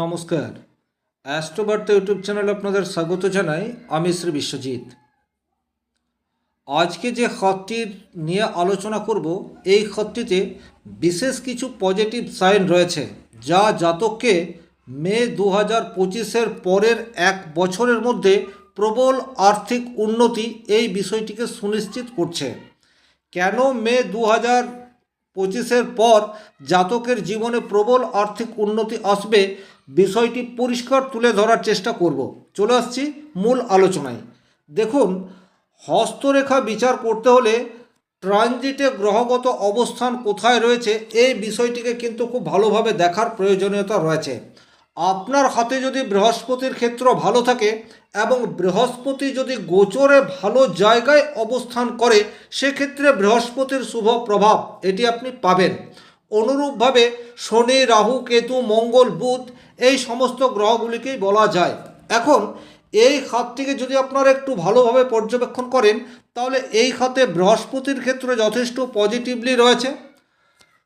নমস্কার। অ্যাস্ট্রোবার্তা ইউটিউব চ্যানেলে আপনাদের স্বাগত জানাই আমি শ্রী বিশ্বজিৎ। আজকে যে খতটির নিয়ে আলোচনা করব, এই খতটিতে বিশেষ কিছু পজিটিভ সাইন রয়েছে, যা জাতককে মে দু হাজার পঁচিশের পরের এক বছরের মধ্যে প্রবল আর্থিক উন্নতি এই বিষয়টিকে সুনিশ্চিত করছে। কেন মে দু হাজার পঁচিশের পর জাতকের জীবনে প্রবল আর্থিক উন্নতি আসবে বিষয়টি পরিষ্কার তুলে ধরার চেষ্টা করব। চলে আসছি মূল আলোচনায়। দেখুন, হস্তরেখা বিচার করতে হলে ট্রানজিটে গ্রহগত অবস্থান কোথায় রয়েছে, এই বিষয়টিকে কিন্তু খুব ভালোভাবে দেখার প্রয়োজনীয়তা রয়েছে। আপনার হাতে যদি বৃহস্পতির ক্ষেত্র ভালো থাকে এবং বৃহস্পতি যদি গোচরে ভালো জায়গায় অবস্থান করে, সেক্ষেত্রে বৃহস্পতির শুভ প্রভাব এটি আপনি পাবেন। অনুরূপভাবে শনি, রাহু, কেতু, মঙ্গল, বুধ এই সমস্ত গ্রহগুলিকেই বলা যায়। এখন এই খাতটিকে যদি আপনারা একটু ভালোভাবে পর্যবেক্ষণ করেন, তাহলে এই খাতে বৃহস্পতির ক্ষেত্রে যথেষ্ট পজিটিভলি রয়েছে।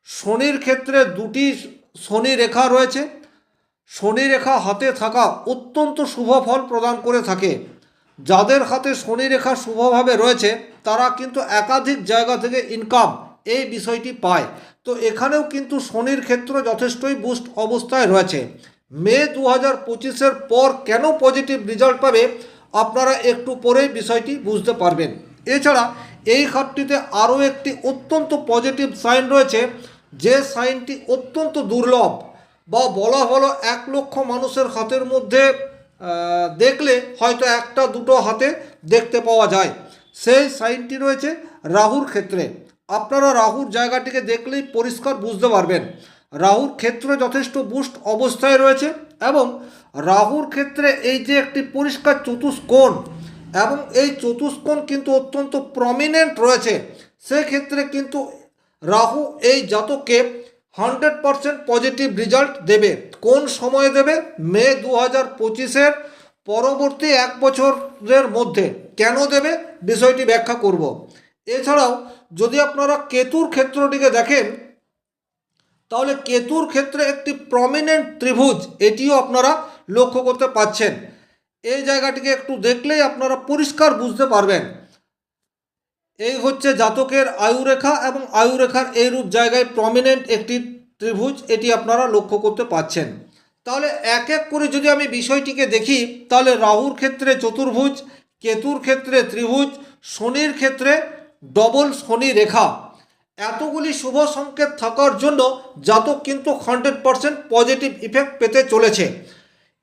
শনির ক্ষেত্রে দুটি শনি রেখা রয়েছে। শনি রেখা হাতে থাকা অত্যন্ত শুভ ফল প্রদান করে থাকে। যাদের হাতে শনি রেখা শুভভাবে রয়েছে, তারা কিন্তু একাধিক জায়গা থেকে ইনকাম এই বিষয়টি পায়। তো এখানেও কিন্তু শনির ক্ষেত্র যথেষ্টই বুস্ট অবস্থায় রয়েছে। মে দু হাজার পঁচিশের পর কেন পজিটিভ রেজাল্ট পাবে, আপনারা একটু পরেই বিষয়টি বুঝতে পারবেন। এছাড়া এই খাতটিতে আরও একটি অত্যন্ত পজিটিভ সাইন রয়েছে, যে সাইনটি অত্যন্ত দুর্লভ বা বলা হলো এক লক্ষ মানুষের হাতের মধ্যে দেখলে হয়তো একটা দুটো হাতে দেখতে পাওয়া যায়। সেই সাইনটি রয়েছে রাহুর ক্ষেত্রে। আপনারা রাহুর জায়গাটিকে দেখলেই পরিষ্কার বুঝতে পারবেন। রাহুর ক্ষেত্রে যথেষ্ট বুস্ট অবস্থায় রয়েছে এবং রাহুর ক্ষেত্রে এই যে একটি পরিষ্কার চতুষ্কোণ এবং এই চতুষ্কোণ কিন্তু অত্যন্ত প্রমিনেন্ট রয়েছে, সেক্ষেত্রে কিন্তু রাহু এই জাতককে হান্ড্রেড পারসেন্ট পজিটিভ রেজাল্ট দেবে। কোন সময়ে দেবে? মে দু হাজার পঁচিশের পরবর্তী এক বছরের মধ্যে। কেন দেবে? বিষয়টি ব্যাখ্যা করব। এছাড়াও, যদি আপনারা কেতুর ক্ষেত্রটিকে দেখেন, তাহলে কেতুর ক্ষেত্রে একটি প্রমিনেন্ট ত্রিভুজ, এটিও আপনারা লক্ষ্য করতে পাচ্ছেন। এই জায়গাটিকে একটু দেখলেই আপনারা পরিষ্কার বুঝতে পারবেন। এই হচ্ছে জাতকের আয়ুরেখা এবং আয়ুরেখার এইরূপ জায়গায় প্রমিনেন্ট একটি ত্রিভুজ, এটি আপনারা লক্ষ্য করতে পাচ্ছেন। তাহলে এক এক করে যদি আমি বিষয়টিকে দেখি, তাহলে রাহুর ক্ষেত্রে চতুর্ভুজ, কেতুর ক্ষেত্রে ত্রিভুজ, শনির ক্ষেত্রে ডবল শনি রেখা। এতগুলি শুভ সংকেত থাকার জন্য জাতক কিন্তু হান্ড্রেড পারসেন্ট পজিটিভ ইফেক্ট পেতে চলেছে।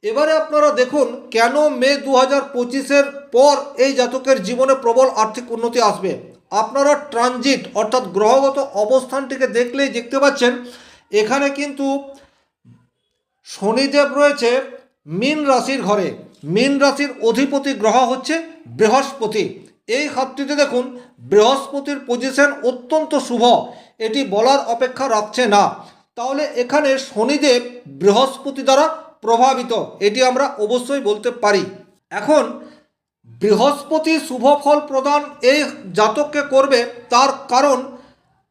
এবারে আপনারা দেখুন কেন মে দু হাজার পঁচিশের পর এই জাতকের জীবনে প্রবল আর্থিক উন্নতি আসবে। আপনারা ট্রানজিট অর্থাৎ গ্রহগত অবস্থানটিকে দেখলেই দেখতে পাচ্ছেন, এখানে কিন্তু শনিদেব রয়েছে মীন রাশির ঘরে। মীন রাশির অধিপতি গ্রহ হচ্ছে বৃহস্পতি। এই হাতটিতে দেখুন, বৃহস্পতির পজিশন অত্যন্ত শুভ। এটি বলার অপেক্ষা রাখছে না। তাহলে এখানে শনিদেব বৃহস্পতি দ্বারা প্রভাবিত, এটি আমরা অবশ্যই বলতে পারি। এখন, বৃহস্পতি শুভ ফল প্রদান এই জাতককে করবে তার কারণ,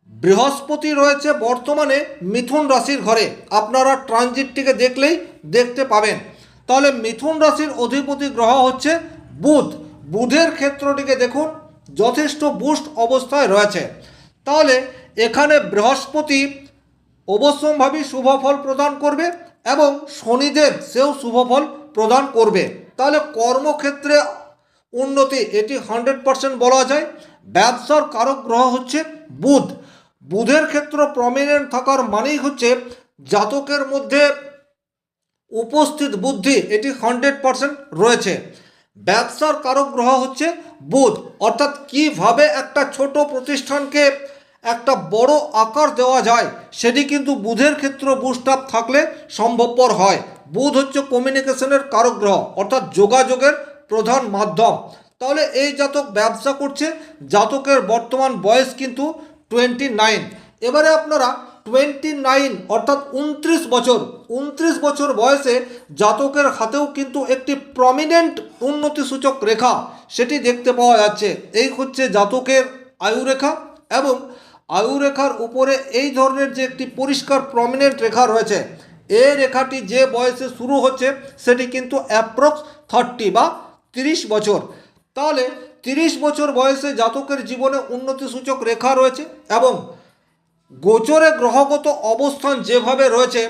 বৃহস্পতি রয়েছে বর্তমানে মিথুন রাশির ঘরে। আপনারা ট্রানজিটটিকে দেখলেই দেখতে পাবেন। তাহলে মিথুন রাশির অধিপতি গ্রহ হচ্ছে বুধ। বুধের ক্ষেত্রটিকে দেখুন, যথেষ্ট বুস্ট অবস্থায় রয়েছে। তাহলে এখানে বৃহস্পতি অবশ্যমভাবেই শুভ ফল প্রদান করবে এবং শনিদেব সেও শুভ ফল প্রদান করবে। তাহলে কর্মক্ষেত্রে উন্নতি, এটি হান্ড্রেড পারসেন্ট বলা যায়। ব্যবসার কারক গ্রহ হচ্ছে বুধ। বুধের ক্ষেত্র প্রমিনেন্ট থাকার মানেই হচ্ছে জাতকের মধ্যে উপস্থিত বুদ্ধি, এটি হান্ড্রেড পারসেন্ট রয়েছে। ব্যবসার কারক গ্রহ হচ্ছে বুধ। অর্থাৎ কীভাবে একটা ছোট প্রতিষ্ঠানকে একটা বড় আকার দেওয়া যায়, সেটি কিন্তু বুধের ক্ষেত্র বুস্ট আপ থাকলে সম্ভবপর হয়। বুধ হচ্ছে কমিউনিকেশনের কারক গ্রহ অর্থাৎ যোগাযোগের প্রধান মাধ্যম। তাহলে এই জাতক ব্যবসা করছে, জাতকের বর্তমান বয়স কিন্তু টোয়েন্টি নাইন এবারে আপনারা টোয়েন্টি নাইন, অর্থাৎ উনত্রিশ বছর উনত্রিশ বছর বয়সে জাতকের হাতেও কিন্তু একটি প্রমিনেন্ট উন্নতিসূচক রেখা সেটি দেখতে পাওয়া যাচ্ছে। এই হচ্ছে জাতকের আয়ুরেখা এবং আয়ুরেখার উপরে এই ধরনের যে একটি পরিষ্কার প্রমিনেন্ট রেখা রয়েছে এই রেখাটি যে বয়সে শুরু হচ্ছে সেটি কিন্তু অ্যাপ্রক্স থার্টি বা তিরিশ বছর। তাহলে তিরিশ বছর বয়সে জাতকের জীবনে উন্নতিসূচক রেখা রয়েছে এবং গোচরে গ্রহগত অবস্থান যেভাবে রয়েছে,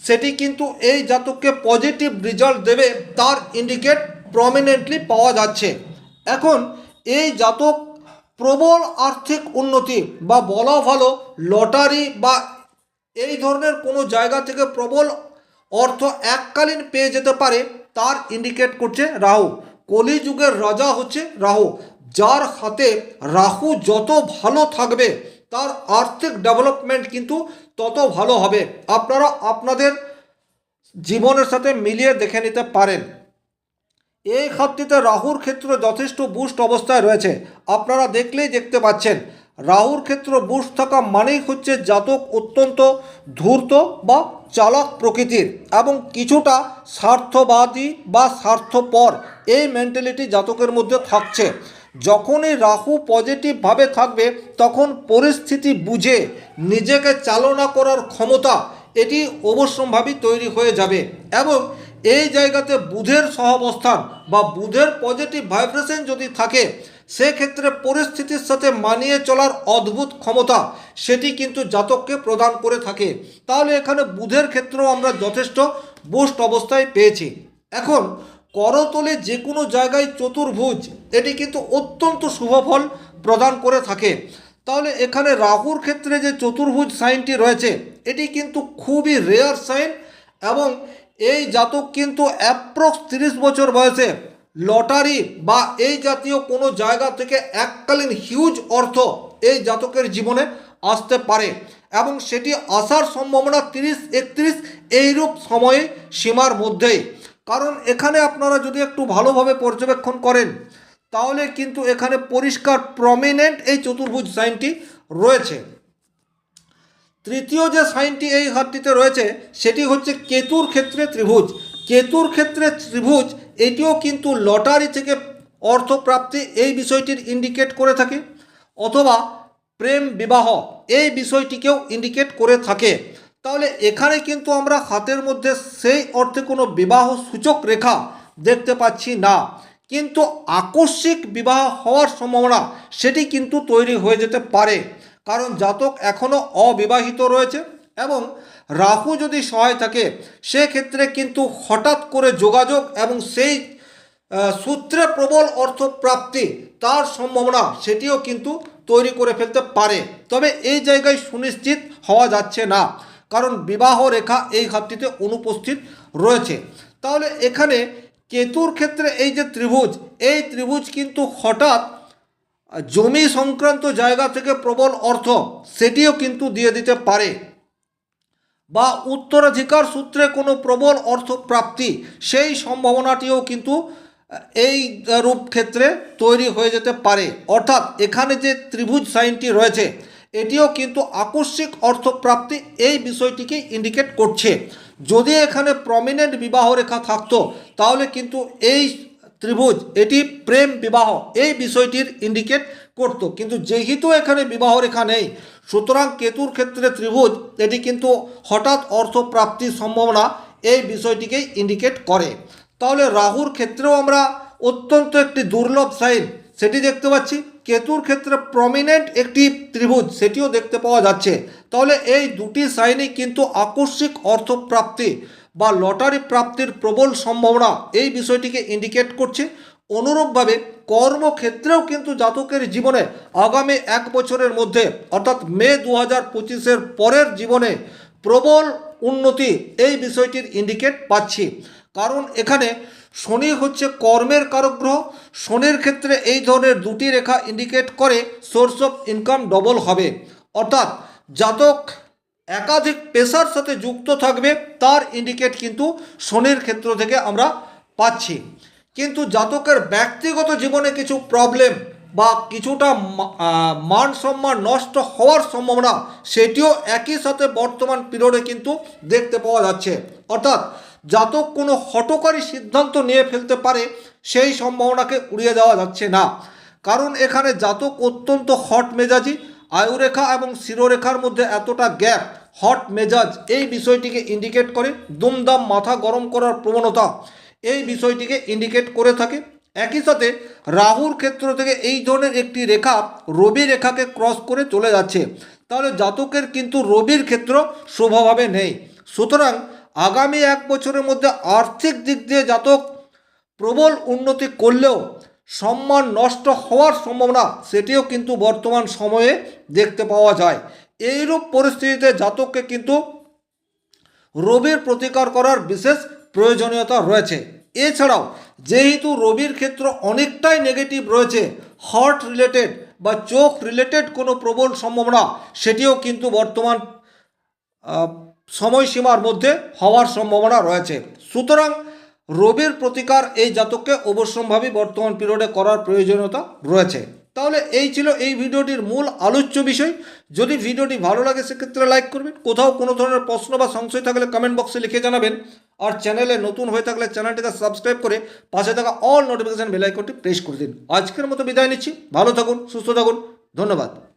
সেটি কিন্তু এই জাতককে পজিটিভ রেজাল্ট দেবে, তার ইন্ডিকেট প্রমিনেন্টলি পাওয়া যাচ্ছে। এখন এই জাতক প্রবল আর্থিক উন্নতি বা বলা ভালো লটারি বা এই ধরনের কোনো জায়গা থেকে প্রবল অর্থ এককালীন পেয়ে যেতে পারে, তার ইন্ডিকেট করছে রাহু। কলিযুগের রাজা হচ্ছে রাহু, যার হাতে রাহু যত ভালো থাকবে তার আর্থিক ডেভেলপমেন্ট কিন্তু তত ভালো হবে। আপনারা আপনাদের জীবনের সাথে মিলিয়ে দেখে নিতে পারেন। এই খাতটিতে রাহুর ক্ষেত্র যথেষ্ট বুস্ট অবস্থায় রয়েছে। আপনারা দেখলেই দেখতে পাচ্ছেন, রাহুর ক্ষেত্র বুস্ট থাকা মানেই হচ্ছে জাতক অত্যন্ত ধূর্ত বা চালাক প্রকৃতির এবং কিছুটা স্বার্থবাদী বা স্বার্থপর। এই মেন্টালিটি জাতকের মধ্যে থাকছে। যখনই রাহু পজিটিভভাবে থাকবে, তখন পরিস্থিতি বুঝে নিজেকে চালনা করার ক্ষমতা এটি অবশ্যম্ভাবী তৈরি হয়ে যাবে এবং এই জায়গাতে বুধের সহাবস্থান বা বুধের পজিটিভ ভাইব্রেশন যদি থাকে, সেক্ষেত্রে পরিস্থিতির সাথে মানিয়ে চলার অদ্ভুত ক্ষমতা সেটি কিন্তু জাতককে প্রদান করে থাকে। তাহলে এখানে বুধের ক্ষেত্রেও আমরা যথেষ্ট বুস্ট অবস্থায় পেয়েছি। এখন করতলে যে কোনো জায়গায় চতুর্ভুজ এটি কিন্তু অত্যন্ত শুভ ফল প্রদান করে থাকে। তাহলে এখানে রাহুর ক্ষেত্রে যে চতুর্ভুজ সাইনটি রয়েছে, এটি কিন্তু খুবই রেয়ার সাইন এবং এই জাতক কিন্তু অ্যাপ্রক্স তিরিশ বছর বয়সে লটারি বা এই জাতীয় কোনো জায়গা থেকে এককালীন হিউজ অর্থ এই জাতকের জীবনে আসতে পারে এবং সেটি আসার সম্ভাবনা তিরিশ, একত্রিশ এইরূপ সময়ে সীমার মধ্যেই। কারণ এখানে আপনারা যদি একটু ভালোভাবে পর্যবেক্ষণ করেন তাহলে কিন্তু এখানে পরিষ্কার প্রমিনেন্ট এই চতুর্ভুজ সাইনটি রয়েছে। তৃতীয় যে সাইনটি এই হাতটিতে রয়েছে, সেটি হচ্ছে কেতুর ক্ষেত্রে ত্রিভুজ। কেতুর ক্ষেত্রে ত্রিভুজ, এটিও কিন্তু লটারি থেকে অর্থপ্রাপ্তি এই বিষয়টির ইন্ডিকেট করে থাকে, অথবা প্রেম বিবাহ এই বিষয়টিকেও ইন্ডিকেট করে থাকে। তাহলে এখানে কিন্তু আমরা হাতের মধ্যে সেই অর্থে কোনো বিবাহ সূচক রেখা দেখতে পাচ্ছি না। কিন্তু আকস্মিক বিবাহ হওয়ার সম্ভাবনা সেটি কিন্তু তৈরি হয়ে যেতে পারে। কারণ জাতক এখনও অবিবাহিত রয়েছে এবং রাহু যদি সহায় থাকে, সেক্ষেত্রে কিন্তু হঠাৎ করে যোগাযোগ এবং সেই সূত্রে প্রবল অর্থ প্রাপ্তি তার সম্ভাবনা সেটিও কিন্তু তৈরি করে ফেলতে পারে। তবে এই জায়গায় সুনিশ্চিত হওয়া যাচ্ছে না, কারণ বিবাহ রেখা এই ঘাটটিতে অনুপস্থিত রয়েছে। তাহলে এখানে কেতুর ক্ষেত্রে এই যে ত্রিভুজ, এই ত্রিভুজ কিন্তু হঠাৎ জমি সংক্রান্ত জায়গা থেকে প্রবল অর্থ, সেটিও কিন্তু দিয়ে দিতে পারে। বা উত্তরাধিকার সূত্রে কোনো প্রবল অর্থ প্রাপ্তি, সেই সম্ভাবনাটিও কিন্তু এই রূপ ক্ষেত্রে তৈরি হয়ে যেতে পারে। অর্থাৎ এখানে যে ত্রিভুজ সাইনটি রয়েছে এটিও কিন্তু আকস্মিক অর্থপ্রাপ্তি এই বিষয়টিকে ইন্ডিকেট করছে। যদি এখানে প্রমিনেন্ট বিবাহ রেখা থাকতো, তাহলে কিন্তু এই ত্রিভুজ, এটি প্রেম বিবাহ, এই বিষয়টির ইন্ডিকেট করত। কিন্তু যেহেতু এখানে বিবাহ রেখা নেই, সুতরাং কেতুর ক্ষেত্রে ত্রিভুজ, এটি কিন্তু হঠাৎ অর্থপ্রাপ্তির সম্ভাবনা এই বিষয়টিকেই ইন্ডিকেট করে। তাহলে রাহুর ক্ষেত্রেও আমরা অত্যন্ত একটি দুর্লভ সাইন, সেটি দেখতে পাচ্ছি। কেতুর ক্ষেত্রে প্রমিনেন্ট একটি ত্রিভুজ, সেটিও দেখতে পাওয়া যাচ্ছে। তাহলে এই দুটি সাইনই কিন্তু আকস্মিক অর্থপ্রাপ্তি বা লটারি প্রাপ্তির প্রবল সম্ভাবনা, এই বিষয়টিকে ইন্ডিকেট করছে। অনুরূপভাবে কর্মক্ষেত্রেও কিন্তু জাতকের জীবনে আগামী এক বছরের মধ্যে, অর্থাৎ মে দু হাজার পরের জীবনে প্রবল উন্নতি এই বিষয়টির ইন্ডিকেট পাচ্ছি। কারণ এখানে শনি হচ্ছে কর্মের কারক গ্রহ। শনির ক্ষেত্রে এই ধরনের দুটি রেখা ইন্ডিকেট করে সোর্স অফ ইনকাম ডবল হবে। অর্থাৎ জাতক একাধিক পেশার সাথে যুক্ত থাকবে, তার ইন্ডিকেট কিন্তু শনির ক্ষেত্র থেকে আমরা পাচ্ছি। কিন্তু জাতকের ব্যক্তিগত জীবনে কিছু প্রবলেম বা কিছুটা মান সম্মান নষ্ট হওয়ার সম্ভাবনা, সেটিও একই সাথে বর্তমান পিরিয়ডে কিন্তু দেখতে পাওয়া যাচ্ছে। অর্থাৎ জাতক কোনো হটকারী সিদ্ধান্ত নিয়ে ফেলতে পারে, সেই সম্ভাবনাকে উড়িয়ে দেওয়া যাচ্ছে না। কারণ এখানে জাতক অত্যন্ত হট মেজাজি, আয়ুরেখা এবং শিরোরেখার মধ্যে এতটা গ্যাপ, হট মেজাজ, এই বিষয়টিকে ইন্ডিকেট করে দুমদাম মাথা গরম করার প্রবণতা। এই বিষয়টিকে ইন্ডিকেট করে থাকে। একই সাথে রাহুর ক্ষেত্র থেকে এই ধরনের একটি রেখা রবি রেখাকে ক্রস করে চলে যাচ্ছে। তাহলে জাতকের কিন্তু রবির ক্ষেত্র শুভভাবে নেই। সুতরাং আগামী এক বছরের মধ্যে আর্থিক দিক দিয়ে জাতক প্রবল উন্নতি করলেও সম্মান নষ্ট হওয়ার সম্ভাবনা, সেটিও কিন্তু বর্তমান সময়ে দেখতে পাওয়া যায়। এইরূপ পরিস্থিতিতে জাতককে কিন্তু রবির প্রতিকার করার বিশেষ প্রয়োজনীয়তা রয়েছে। এছাড়াও, যেহেতু রবির ক্ষেত্র অনেকটাই নেগেটিভ রয়েছে হার্ট রিলেটেড বা চোখ রিলেটেড কোনো প্রবল সম্ভাবনা, সেটিও কিন্তু বর্তমান সময়সীমার মধ্যে হওয়ার সম্ভাবনা রয়েছে। সুতরাং রবির প্রতিকার এই জাতককে অবশ্যম্ভাবী বর্তমান পিরিয়ডে করার প্রয়োজনীয়তা রয়েছে। তাহলে এই ছিল এই ভিডিওটির মূল আলোচ্য বিষয়। যদি ভিডিওটি ভালো লাগে, সেক্ষেত্রে লাইক করবেন। কোথাও কোনো ধরনের প্রশ্ন বা সংশয় থাকলে কমেন্ট বক্সে লিখে জানাবেন। আর চ্যানেলে নতুন হয়ে থাকলে চ্যানেলটিকে সাবস্ক্রাইব করে পাশে থাকা অল নোটিফিকেশন বেল আইকনটি প্রেস করে দিন। আজকের মতো বিদায় নিচ্ছি। ভালো থাকুন, সুস্থ থাকুন। ধন্যবাদ।